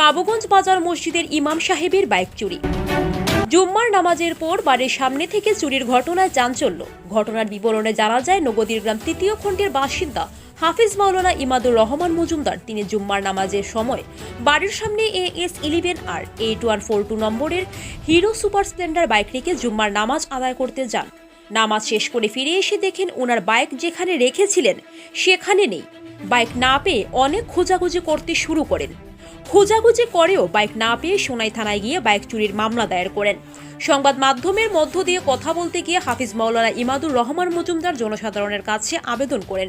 কাবুগঞ্জ বাজার মসজিদের ইমাম সাহেবের বাইক চুরি। জুম্মার নামাজের পর বাড়ির সামনে থেকে চুরির ঘটনায় চাঞ্চল্য। ঘটনার বিবরণে জানা যায়, নগদীর গ্রাম তৃতীয় খণ্ডের বাসিন্দা হাফিজ মাওলানা ইমাদুর রহমান মজুমদার। তিনি জুম্মার নামাজের সময় বাড়ির সামনে A S eleven R eight one four two নম্বরের হিরো সুপার স্প্লেন্ডার বাইক রেখে জুম্মার নামাজ আদায় করতে যান। নামাজ শেষ করে ফিরে এসে দেখেন ওনার বাইক যেখানে রেখেছিলেন, সেখানে নেই। বাইক না পেয়ে অনেক খোঁজাখুঁজি করতে শুরু করেন। খোঁজাখুঁজি করেও বাইক না পেয়ে সোনাই থানায় গিয়ে বাইক চুরির মামলা দায়ের করেন। সংবাদ মাধ্যমের মধ্য দিয়ে কথা বলতে গিয়ে হাফিজ মাওলানা ইমাদুর রহমান মজুমদার জনসাধারণের কাছে আবেদন করেন।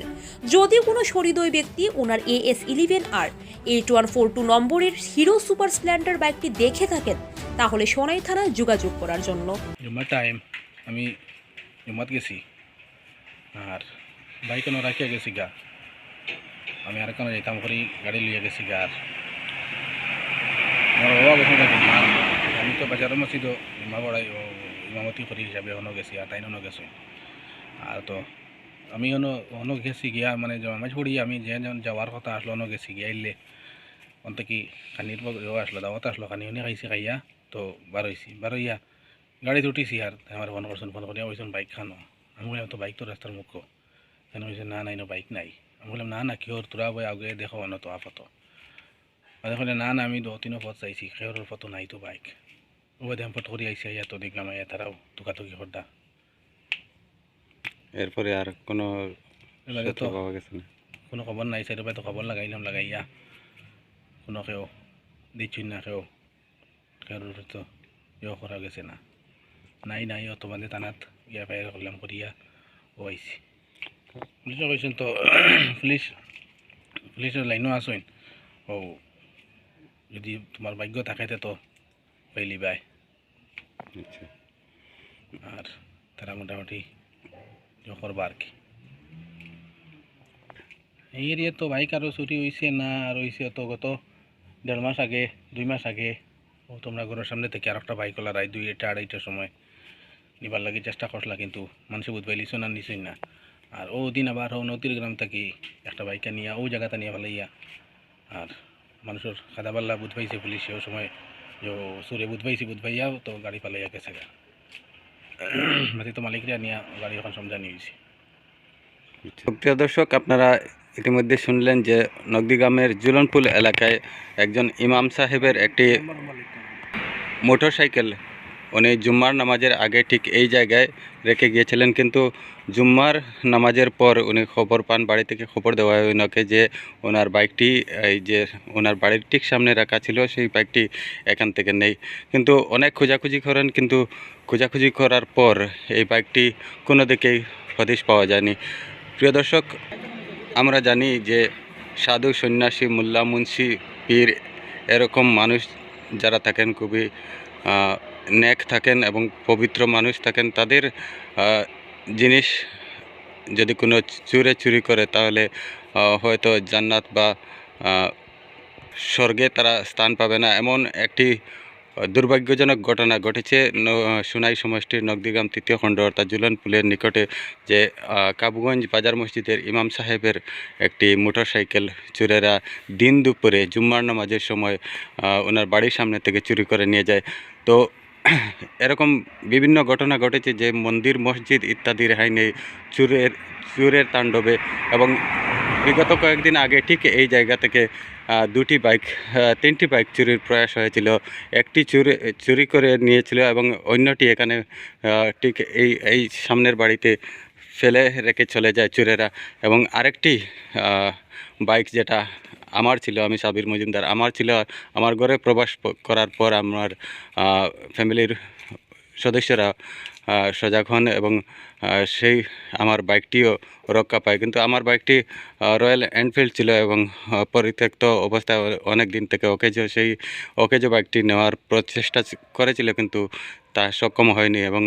যদি কোনো সহৃদয় ব্যক্তি ওনার A S eleven R eight one four two নম্বরের হিরো সুপার স্প্লেন্ডার বাইকটি দেখে থাকেন, তাহলে সোনাই থানায় যোগাযোগ করার জন্য। টাইম আমি জুম্মাত গেছি, আর বাইক রাখিয়া গেছি গা। আমি আর যেতাম করি, গাড়ি লিয়ে গেছি গা আর। আমার বাবা বসে থাকি আমি তো বাজারের মসজিদ ইমা বড়াই ইমামতি করি হিসাবে হনো গেছি আর তাই গেছি আর তো আমি হনো হনো গেছি গিয়া মানে জমাজ পড়ি আমি যে যাওয়ার কথা আসলো হনো গেছি গিয়া ইলে অন্তে কি খানির আসলো দাওয়াত আসলো খানি হনি খাইছি খাইয়া, তো বার হয়েছি বার হইয়া গাড়িতে উঠিছি আর আমার ফোন করছেন ফোন করিয়া বলছেন বাইক খানো। আমি বললাম তো বাইক তো রাস্তার মুখ কেন বলছে না নাই বাইক নাই। আমি বললাম না না কিহর তোরা বই আগে দেখো অন্য তো আপাত আর বলে না না আমি দু তিন পথ চাইছি খেয়র ফটো নাই তো বাইক ও দেখাম ফটো করি আইসি আইয়া তো দেখলাম আইয়া তারাও তুকাতুকি হরদা এরপরে আর কোনো এবারে তো পাওয়া গেছে না কোনো খবর নাই সাইড তো খবর লাগাইলাম লাগাইয়া কোনো কেউ দিচ্ছি না কেউ কেউ তো ইয়ে করা গেছে না নাই নাই অত বাদে টানাত ইয়া ফায়ার করলাম করিয়া ও আইসি পুলিশে কইছেন তো পুলিশ পুলিশের লাইনও আসেন ও যদি তোমার ভাগ্য থাকেতে তো বাই আচ্ছা। আর তারা মোটামুটি করবা আর কি এই এরিয়া তো বাইক আরও চুরি হয়েছে না আর হয়েছে তো গত দেড় মাস আগে দুই মাস আগে ও তোমরা ঘরের সামনে থেকে আর একটা বাইক ওলা রায় দুই এটা আড়াইটার সময়। নিবার লাগে চেষ্টা করলা কিন্তু মানুষে বুধ পাইলিস না নিছই না। আর ও দিন আবার ও নদীর গ্রাম থেকে একটা বাইকা নিয়ে ও জায়গাটা নিয়ে ফেলাইয়া আর মানুষের খাদা পাল্লা বুধ পাইছে পুলিশ ও সময় যে সুরে বুধ পাইছি বুধ পাইয়াও তো গাড়ি পালাইয়া গেছে গা মাঝে তো মালিকরা নিয়ে গাড়ি এখন সমঝানি হয়েছে প্রিয় দর্শক আপনারা ইতিমধ্যে শুনলেন যে নগদিগ্রামের জুলনপুল এলাকায় একজন ইমাম সাহেবের একটি মোটর মোটরসাইকেল উনি জুম্মার নামাজের আগে ঠিক এই জায়গায় রেখে গিয়েছিলেন, কিন্তু জুম্মার নামাজের পর উনি খবর পান, বাড়ি থেকে খবর দেওয়া হয় ওনাকে যে ওনার বাইকটি, এই যে ওনার বাড়ির ঠিক সামনে রাখা ছিল, সেই বাইকটি এখান থেকে নেই। কিন্তু অনেক খোঁজাখুঁজি করেন, কিন্তু খোঁজাখুঁজি করার পর এই বাইকটি কোনো দিকেই হদিশ পাওয়া যায়নি। প্রিয় দর্শক, আমরা জানি যে সাধু সন্ন্যাসী মোল্লা মুন্সি পীর এরকম মানুষ যারা থাকেন খুবই নেক থাকেন এবং পবিত্র মানুষ থাকেন, তাদের জিনিস যদি কোনো চুরে চুরি করে, তাহলে হয়তো জান্নাত বা স্বর্গে তারা স্থান পাবে না। এমন একটি দুর্ভাগ্যজনক ঘটনা ঘটেছে সোনাই সমষ্টির নগদিগ্রাম তৃতীয় খণ্ড, অর্থাৎ জুলন পুলের নিকটে, যে কাবুগঞ্জ বাজার মসজিদের ইমাম সাহেবের একটি মোটরসাইকেল চোরেরা দিন দুপুরে জুম্মার নামাজের সময় ওনার বাড়ির সামনে থেকে চুরি করে নিয়ে যায়। তো এরকম বিভিন্ন ঘটনা ঘটেছে যে মন্দির, মসজিদ ইত্যাদি রেহাই নেই চুরের চুরের তাণ্ডবে এবং বিগত কয়েকদিন আগে ঠিক এই জায়গা থেকে দুটি বাইক তিনটি বাইক চুরির প্রয়াস হয়েছিল। একটি চুরি চুরি করে নিয়েছিল এবং অন্যটি এখানে ঠিক এই এই সামনের বাড়িতে ফেলে রেখে চলে যায় চুরেরা এবং আরেকটি বাইক যেটা আমার ছিল, আমি সাবির মজুমদার। আমার ছিল, আমার ঘরে প্রবাস করার পর আমার ফ্যামিলির সদস্যরা সজাগ হন এবং সেই আমার বাইকটিও রক্ষা পায়। কিন্তু আমার বাইকটি রয়্যাল এনফিল্ড ছিল এবং পরিত্যক্ত অবস্থায় অনেক দিন থেকে অকেজো, সেই অকেজো বাইকটি নেওয়ার প্রচেষ্টা করেছিল কিন্তু তা সক্ষম হয়নি এবং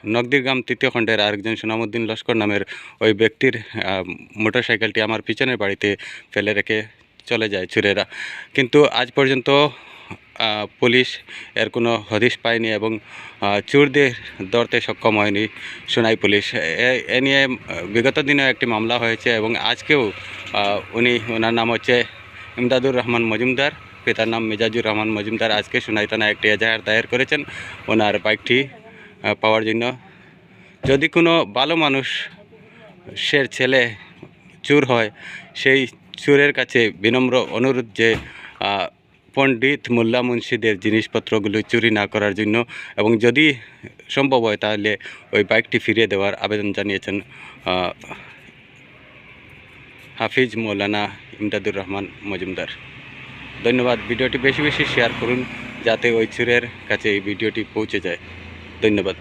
আহ, নগদিরগ্রাম তৃতীয় খণ্ডের আরেকজন সুনামুদ্দিন লস্কর নামের ওই ব্যক্তির আহ, মোটরসাইকেলটি আমার পিছনের বাড়িতে ফেলে রেখে চলে যায় চুরেরা। কিন্তু আজ পর্যন্ত পুলিশ এর কোনো হদিশ পায়নি এবং চোরদের ধরতে সক্ষম হয়নি সোনাই পুলিশ। এ- নিয়ে বিগত দিনে একটি মামলা হয়েছে এবং আজকেও উনি ওনার নাম হচ্ছে ইমদাদুর রহমান মজুমদার পিতার নাম মেজাজুর রহমান মজুমদার। আজকে সোনাই থানায় একটি এজাহার দায়ের করেছেন। ওনার বাইকটি পাওয়ার জন্য। যদি কোনো ভালো মানুষ সের ছেলে চুর হয়, সেই চুরের কাছে বিনম্র অনুরোধ যে পণ্ডিত মোল্লা মুন্সিদের জিনিসপত্রগুলো চুরি না করার জন্য এবং যদি সম্ভব হয় তাহলে ওই বাইকটি ফিরিয়ে দেওয়ার আবেদন জানিয়েছেন হাফিজ মৌলানা ইমদাদুর রহমান মজুমদার। ধন্যবাদ, ভিডিওটি বেশি বেশি শেয়ার করুন যাতে ওই চুরের কাছে এই ভিডিওটি পৌঁছে যায়। ধন্যবাদ।